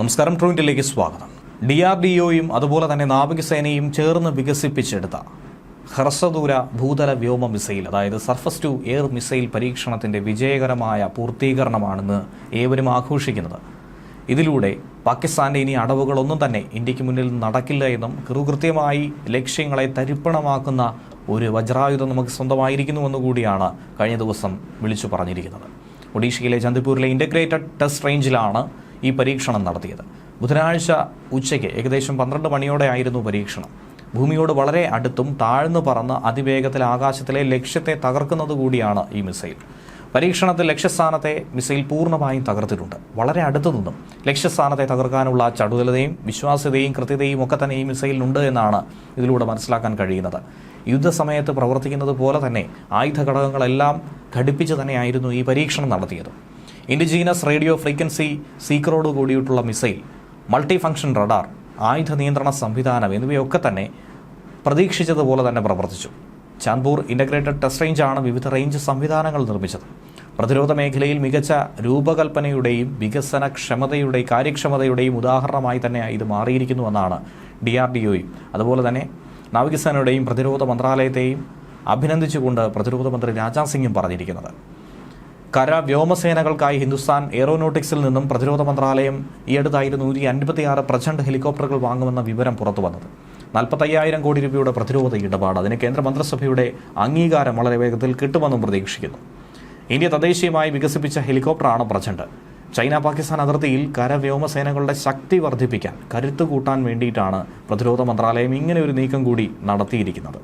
നമസ്കാരം ട്രൂവിന്റിലേക്ക് സ്വാഗതം. D R D ഒയും അതുപോലെ തന്നെ നാവികസേനയും ചേർന്ന് വികസിപ്പിച്ചെടുത്ത ഹ്രസ്വദൂര ഭൂതല വ്യോമ മിസൈൽ അതായത് സർഫസ് ടു എയർ മിസൈൽ പരീക്ഷണത്തിന്റെ വിജയകരമായ പൂർത്തീകരണമാണെന്ന് ഏവരും ആഘോഷിക്കുന്നത്. ഇതിലൂടെ പാകിസ്ഥാന്റെ ഇനി അടവുകളൊന്നും തന്നെ ഇന്ത്യയ്ക്ക് മുന്നിൽ നടക്കില്ല എന്നും കൃത്യമായി ലക്ഷ്യങ്ങളെ തരിപ്പണമാക്കുന്ന ഒരു വജ്രായുധം നമുക്ക് സ്വന്തമായിരിക്കുന്നുവെന്ന് കൂടിയാണ് കഴിഞ്ഞ ദിവസം വിളിച്ചു പറഞ്ഞിരിക്കുന്നത്. ഒഡീഷയിലെ ചന്ദിപ്പൂരിലെ ഇന്റഗ്രേറ്റഡ് ടെസ്റ്റ് റേഞ്ചിലാണ് ഈ പരീക്ഷണം നടത്തിയത്. ബുധനാഴ്ച ഉച്ചയ്ക്ക് ഏകദേശം പന്ത്രണ്ട് മണിയോടെ ആയിരുന്നു പരീക്ഷണം. ഭൂമിയോട് വളരെ അടുത്തും താഴ്ന്നു പറന്ന് അതിവേഗത്തിൽ ആകാശത്തിലെ ലക്ഷ്യത്തെ തകർക്കുന്നത് കൂടിയാണ് ഈ മിസൈൽ. പരീക്ഷണത്തിൽ ലക്ഷ്യസ്ഥാനത്തെ മിസൈൽ പൂർണമായും തകർത്തിട്ടുണ്ട്. വളരെ അടുത്തു നിന്നും ലക്ഷ്യസ്ഥാനത്തെ തകർക്കാനുള്ള ചടുലതയും വിശ്വാസ്യതയും കൃത്യതയും ഒക്കെ തന്നെ ഈ മിസൈലിനുണ്ട് എന്നാണ് ഇതിലൂടെ മനസ്സിലാക്കാൻ കഴിയുന്നത്. യുദ്ധസമയത്ത് പ്രവർത്തിക്കുന്നത് പോലെ തന്നെ ആയുധ ഘടകങ്ങളെല്ലാം ഘടിപ്പിച്ച് തന്നെയായിരുന്നു ഈ പരീക്ഷണം നടത്തിയത്. ഇൻഡിജീനസ് റേഡിയോ ഫ്രീക്വൻസി സീക്കറോട് കൂടിയിട്ടുള്ള മിസൈൽ മൾട്ടി ഫംഗ്ഷൻ റഡാർ ആയുധ നിയന്ത്രണ സംവിധാനം എന്നിവയൊക്കെ തന്നെ പ്രതീക്ഷിച്ചതുപോലെ തന്നെ പ്രവർത്തിച്ചു. ചാന്ദ്പൂർ ഇന്റഗ്രേറ്റഡ് ടെസ്റ്റ് റേഞ്ചാണ് വിവിധ റേഞ്ച് സംവിധാനങ്ങൾ നിർമ്മിച്ചത്. പ്രതിരോധ മേഖലയിൽ മികച്ച രൂപകൽപ്പനയുടെയും വികസന ക്ഷമതയുടെയും കാര്യക്ഷമതയുടെയും ഉദാഹരണമായി തന്നെ ഇത് മാറിയിരിക്കുന്നുവെന്നാണ് ഡി ആർ ഡി ഒയും അതുപോലെ തന്നെ നാവികസേനയുടെയും പ്രതിരോധ മന്ത്രാലയത്തെയും അഭിനന്ദിച്ചുകൊണ്ട് പ്രതിരോധ മന്ത്രി രാജ്നാഥ് സിംഗും പറഞ്ഞിരിക്കുന്നത്. കര വ്യോമസേനകൾക്കായി ഹിന്ദുസ്ഥാൻ എയറോനോട്ടിക്സിൽ നിന്നും പ്രതിരോധ മന്ത്രാലയം ഈയടുത്തായിരുന്നു നൂറ്റി അൻപത്തിയാറ് പ്രചണ്ഡ് ഹെലികോപ്റ്ററുകൾ വാങ്ങുമെന്ന വിവരം പുറത്തു വന്നത്. നാൽപ്പത്തയ്യായിരം കോടി രൂപയുടെ പ്രതിരോധ ഇടപാട് അതിന് കേന്ദ്ര മന്ത്രിസഭയുടെ അംഗീകാരം വളരെ വേഗത്തിൽ കിട്ടുമെന്നും പ്രതീക്ഷിക്കുന്നു. ഇന്ത്യ തദ്ദേശീയമായി വികസിപ്പിച്ച ഹെലികോപ്റ്ററാണ് പ്രചണ്ഡ്. ചൈന പാകിസ്ഥാൻ അതിർത്തിയിൽ കര വ്യോമസേനകളുടെ ശക്തി വർദ്ധിപ്പിക്കാൻ കരുത്തു കൂട്ടാൻ വേണ്ടിയിട്ടാണ് പ്രതിരോധ മന്ത്രാലയം ഇങ്ങനെ ഒരു നീക്കം കൂടി നടത്തിയിരിക്കുന്നത്.